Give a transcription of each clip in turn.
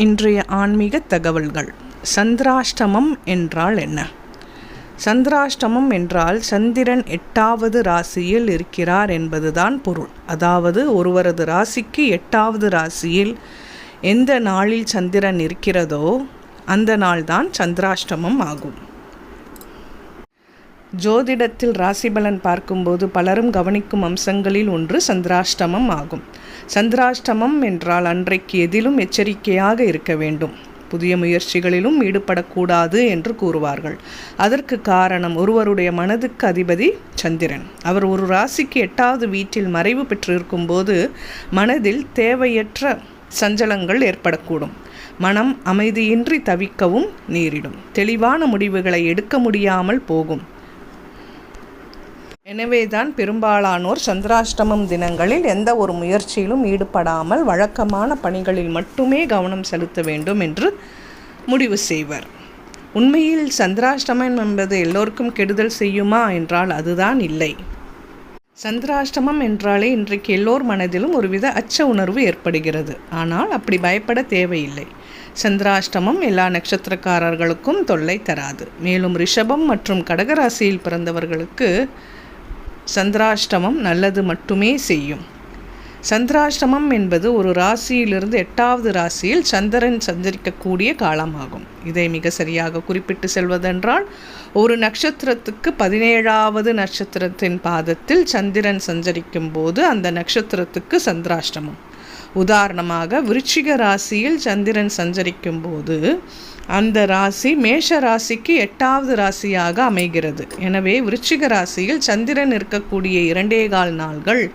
இன்றைய ஆன்மீக தகவல்கள். சந்திராஷ்டமம் என்றால் என்ன? சந்திராஷ்டமம் என்றால் சந்திரன் எட்டாவது ராசியில் இருக்கிறார் என்பதுதான் பொருள். அதாவது ஒருவரது ராசிக்கு எட்டாவது ராசியில் எந்த நாளில் சந்திரன் இருக்கிறதோ அந்த நாள்தான் சந்திராஷ்டமம் ஆகும். ஜோதிடத்தில் ராசிபலன் பார்க்கும்போது பலரும் கவனிக்கும் அம்சங்களில் ஒன்று சந்திராஷ்டமம் ஆகும். சந்திராஷ்டமம் என்றால் அன்றைக்கு எதிலும் எச்சரிக்கையாக இருக்க வேண்டும். புதிய முயற்சிகளிலும் ஈடுபடக்கூடாது என்று கூறுவார்கள். அதற்கு காரணம் ஒருவருடைய மனதுக்கு அதிபதி சந்திரன். அவர் ஒரு ராசிக்கு எட்டாவது வீட்டில் மறைவு பெற்றிருக்கும் போது மனதில் தேவையற்ற சஞ்சலங்கள் ஏற்படக்கூடும். மனம் அமைதியின்றி தவிக்கவும் நேரிடும். தெளிவான முடிவுகளை எடுக்க முடியாமல் போகும். எனவேதான் பெரும்பாலானோர் சந்திராஷ்டமம் தினங்களில் எந்த ஒரு முயற்சியிலும் ஈடுபடாமல் வழக்கமான பணிகளில் மட்டுமே கவனம் செலுத்த வேண்டும் என்று முடிவு செய்வர். உண்மையில் சந்திராஷ்டமம் என்பது எல்லோருக்கும் கெடுதல் செய்யுமா என்றால் அதுதான் இல்லை. சந்திராஷ்டமம் என்றாலே இன்றைக்கு எல்லோர் மனதிலும் ஒருவித அச்ச உணர்வு ஏற்படுகிறது. ஆனால் அப்படி பயப்பட தேவையில்லை. சந்திராஷ்டமம் எல்லா நட்சத்திரக்காரர்களுக்கும் தொல்லை தராது. மேலும் ரிஷபம் மற்றும் கடகராசியில் பிறந்தவர்களுக்கு சந்திராஷ்டமம் நல்லது மட்டுமே செய்யும். சந்திராஷ்டமம் என்பது ஒரு ராசியிலிருந்து எட்டாவது ராசியில் சந்திரன் சஞ்சரிக்கக்கூடிய காலமாகும். இதை மிக சரியாக குறிப்பிட்டு செல்வதென்றால் ஒரு நட்சத்திரத்துக்கு பதினேழாவது நட்சத்திரத்தின் பாதத்தில் சந்திரன் சஞ்சரிக்கும் போது அந்த நட்சத்திரத்துக்கு சந்திராஷ்டமம். உதாரணமாக விருச்சிக ராசியில் சந்திரன் சஞ்சரிக்கும் போது அந்த ராசி மேஷ ராசிக்கு எட்டாவது ராசியாக அமைகிறது. எனவே விருச்சிக ராசியில் சந்திரன் இருக்கக்கூடிய இரண்டே கால் நாள்கள்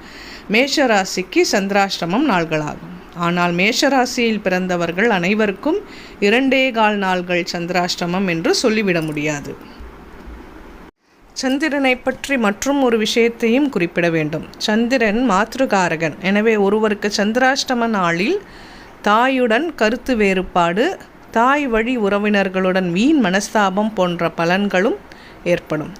மேஷ ராசிக்கு சந்திராஷ்டமம் நாள்களாகும். ஆனால் மேஷராசியில் பிறந்தவர்கள் அனைவருக்கும் இரண்டே கால் நாள்கள் சந்திராஷ்டமம் என்று சொல்லிவிட முடியாது. சந்திரனை பற்றி மற்றும் ஒரு விஷயத்தையும் குறிப்பிட வேண்டும். சந்திரன் மாத்ருகாரகன். எனவே ஒருவருக்கு சந்திராஷ்டம நாளில் தாயுடன் கருத்து வேறுபாடு தாய் வழி உறவினர்களுடன் வீண் மனஸ்தாபம் போன்ற பலன்களும் ஏற்படும்.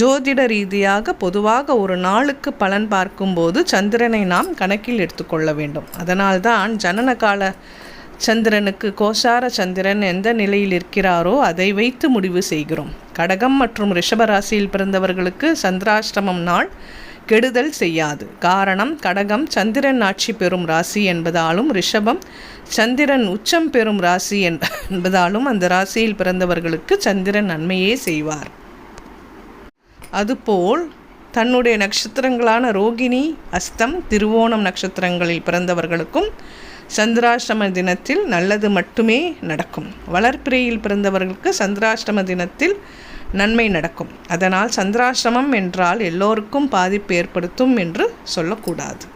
ஜோதிட ரீதியாக பொதுவாக ஒரு நாளுக்கு பலன் பார்க்கும்போது சந்திரனை நாம் கணக்கில் எடுத்துக்கொள்ள வேண்டும். அதனால்தான் ஜனன கால சந்திரனுக்கு கோசார சந்திரன் எந்த நிலையில் இருக்கிறாரோ அதை வைத்து முடிவு செய்கிறோம். கடகம் மற்றும் ரிஷபராசியில் பிறந்தவர்களுக்கு சந்திராஷ்டமம் நாள் கெடுதல் செய்யாது. காரணம் கடகம் சந்திரன் ஆட்சி பெறும் ராசி என்பதாலும் ரிஷபம் சந்திரன் உச்சம் பெறும் ராசி என்பதாலும் அந்த ராசியில் பிறந்தவர்களுக்கு சந்திரன் நன்மையே செய்வார். அதுபோல் தன்னுடைய நட்சத்திரங்களான ரோகிணி அஸ்தம் திருவோணம் நட்சத்திரங்களில் பிறந்தவர்களுக்கும் சந்திராஷ்டம தினத்தில் நல்லது மட்டுமே நடக்கும். வளர்ப்பிறையில் பிறந்தவர்களுக்கு சந்திராஷ்டம தினத்தில் நன்மை நடக்கும். அதனால் சந்திராஷ்டமம் என்றால் எல்லோருக்கும் பாதிப்பு ஏற்படுத்தும் என்று சொல்லக்கூடாது.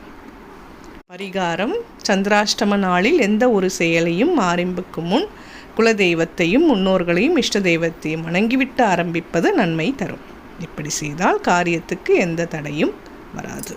பரிகாரம் சந்திராஷ்டம நாளில் எந்த ஒரு செயலையும் ஆரம்பிக்கும் முன் குலதெய்வத்தையும் முன்னோர்களையும் இஷ்ட தெய்வத்தையும் வணங்கிவிட்டு ஆரம்பிப்பது நன்மை தரும். இப்படி செய்தால் காரியத்துக்கு எந்த தடையும் வராது.